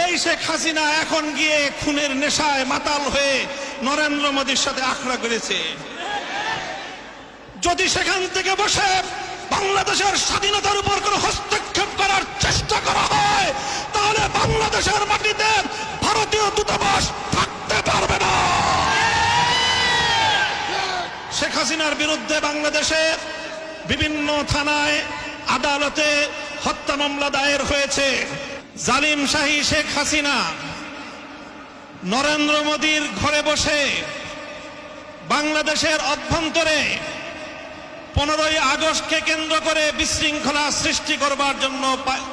এই শেখ হাসিনা এখন গিয়ে খুনের নেশায় মাতাল হয়ে নরেন্দ্র মোদীর সাথে আখড়া করেছে। যদি সেখান থেকে বসে বাংলাদেশের স্বাধীনতার উপর কোনো হস্তক্ষেপ করার চেষ্টা করা হয়, তাহলে বাংলাদেশের মাটিতে ভারতীয় দূতাবাস থাকতে পারবে না। শেখ হাসিনার বিরুদ্ধে বাংলাদেশে বিভিন্ন থানায় আদালতে হত্যা মামলা দায়ের হয়েছে। জালিম শাহী শেখ হাসিনা নরেন্দ্র মোদীর ঘরে বসে বাংলাদেশের অভ্যন্তরে পনেরোই আগস্টকে কেন্দ্র করে বিশৃঙ্খলা সৃষ্টি করবার জন্য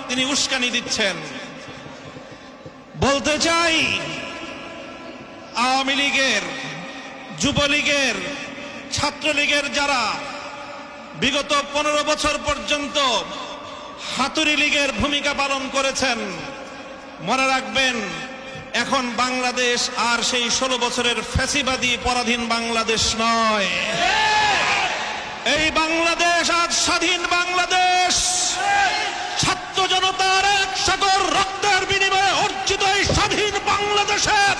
তিনি উস্কানি দিচ্ছেন। বলতে চাই, আওয়ামী লীগের, যুবলীগের, ছাত্রলীগের যারা বিগত পনেরো বছর পর্যন্ত হাতুরি লীগের ভূমিকা পালন করেছেন। মনে রাখবেন, এখন বাংলাদেশ আর সেই ষোলো বছরের ফ্যাসিবাদী পরাধীন বাংলাদেশ নয়। এই বাংলাদেশ আজ স্বাধীন বাংলাদেশ। ছাত্র জনতার এক সাগর রক্তের বিনিময়ে অর্জিত এই স্বাধীন বাংলাদেশের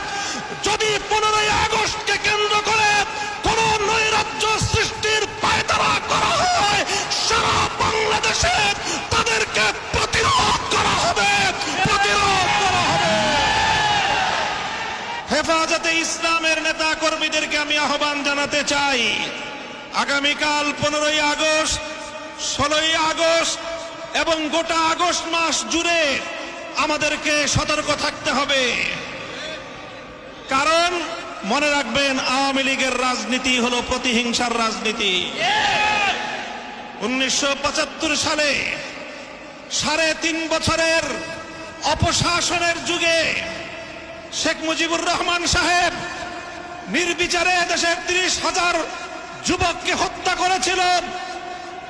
যদি পনেরোই আগস্টকে হেফাজতে ইসলামের নেতা কর্মীদেরকে আমি আহ্বান জানাতে চাই। আগামীকাল পনেরোই আগস্ট, ষোলোই আগস্ট এবং গোটা আগস্ট মাস জুড়ে আমাদেরকে সতর্ক থাকতে হবে। কারণ মনে রাখবেন, আওয়ামী লীগের রাজনীতি হলো প্রতিহিংসার রাজনীতি। উনিশশো পঁচাত্তর সালে সাড়ে তিন বছরের অপশাসনের যুগে শেখ মুজিবুর রহমান সাহেব নির্বিচারে দেশের তিরিশ হাজার যুবককে হত্যা করেছিল।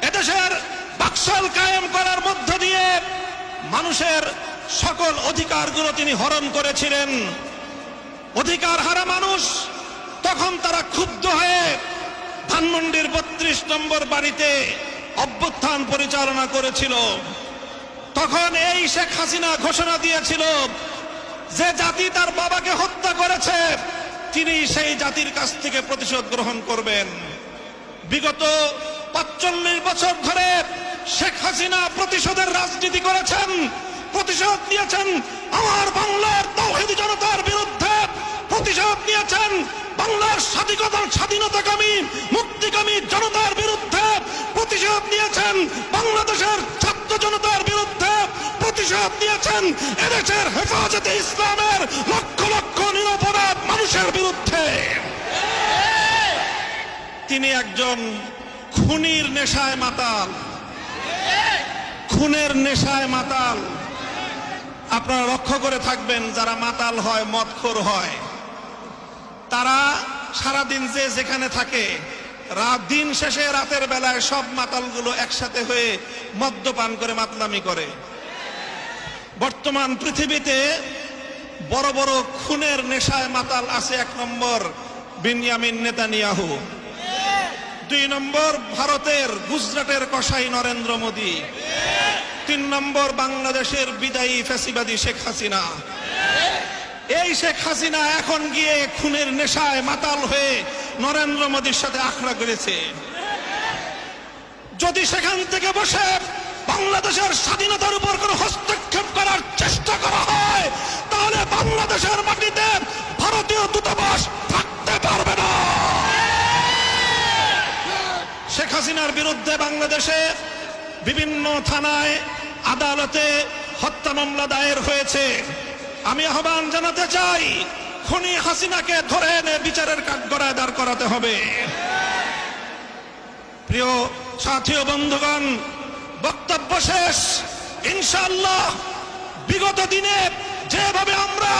এদেশের বাকশাল কায়েম করার মধ্য দিয়ে মানুষের সকল অধিকারগুলো তিনি হরণ করেছিলেন। অধিকার হারা মানুষ তখন তারা ক্ষুব্ধ হয়ে ধানমন্ডির বত্রিশ নম্বর বাড়িতে অভ্যুত্থান পরিচালনা করেছিল। তখন এই শেখ হাসিনা ঘোষণা দিয়েছিল যে জাতি তার বাবাকে হত্যা করেছে, তিনি সেই জাতির কাছ থেকে প্রতিশোধ গ্রহণ করবেন। বিগত পাঁচচল্লিশ বছর ধরে শেখ হাসিনা প্রতিশোধের রাজনীতি করেছেন, প্রতিশোধ নিয়েছেন, আমার বাংলার তৌহিদি জনতার বিরুদ্ধে প্রতিশোধ নিয়েছেন, বাংলার স্বাধীনতা, স্বাধীনতাকামী, মুক্তিকামী জনতার বিরুদ্ধে প্রতিশোধ নিয়েছেন, বাংলাদেশের ছাত্র জনতার বিরুদ্ধে প্রতিশোধ নিয়েছেন এদেশের হেফাজতে ইসলামের লক্ষ লক্ষ নিরপরাধ মানুষের বিরুদ্ধে। তিনি একজন খুনির নেশায় মাতাল। খুনের নেশায় মাতাল। আপনারা লক্ষ্য করে থাকবেন, যারা মাতাল হয়, মদখোর হয়, তারা সারাদিন যে যেখানে থাকে, রাত দিন শেষে রাতের বেলায় সব মাতালগুলো একসাথে হয়ে মদ্যপান করে, মাতলামি করে। বর্তমান পৃথিবীতে বড় বড় খুনের নেশায় মাতাল আছে এক নম্বর বিনিয়ামিন নেতানিয়াহু। দুই নম্বর ভারতের গুজরাটের কসাই নরেন্দ্র মোদী। তিন নম্বর বাংলাদেশের বিদায়ী ফ্যাসিবাদী শেখ হাসিনা। এই শেখ হাসিনা এখন গিয়ে খুনের নেশায় মাতাল হয়ে নরেন্দ্র মোদীর সাথে আখড়া করেছে যদি সেখান থেকে বসে বাংলাদেশের স্বাধীনতার উপর কোনো হস্তক্ষেপ করার চেষ্টা করা হয়, তাহলে বাংলাদেশের মাটিতে ভারতীয় দূতাবাস থাকতে পারবে না। শেখ হাসিনার বিরুদ্ধে বাংলাদেশে বিভিন্ন থানায় আদালতে হত্যা মামলা দায়ের হয়েছে। আমি আহ্বান জানাতে চাই, খনি হাসিনাকে ধরে এনে বিচারের কাঠগড়ায় দাঁড় করাতে হবে। প্রিয় সাথী বন্ধুগণ বক্তব্য শেষ। ইনশাল্লাহ বিগত দিনে যেভাবে আমরা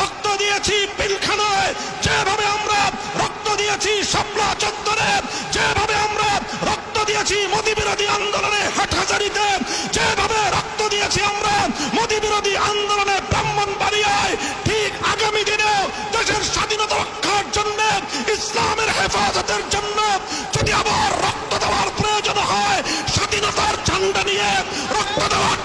রক্ত দিয়েছি পিলখানায়, যেভাবে আমরা রক্ত দিয়েছি শাপলা চত্বরে, যেভাবে আমরা রক্ত দিয়েছি মোদি বিরোধী আন্দোলনে হাটহাজারিতে, যেভাবে রক্ত দিয়েছি আমরা মোদি বিরোধী আন্দোলনে ব্রাহ্মণবাড়িয়ায়, ঠিক আগামী দিনে দেশের স্বাধীনতা রক্ষার জন্য, ইসলামের হেফাজতের জন্য যদি আবার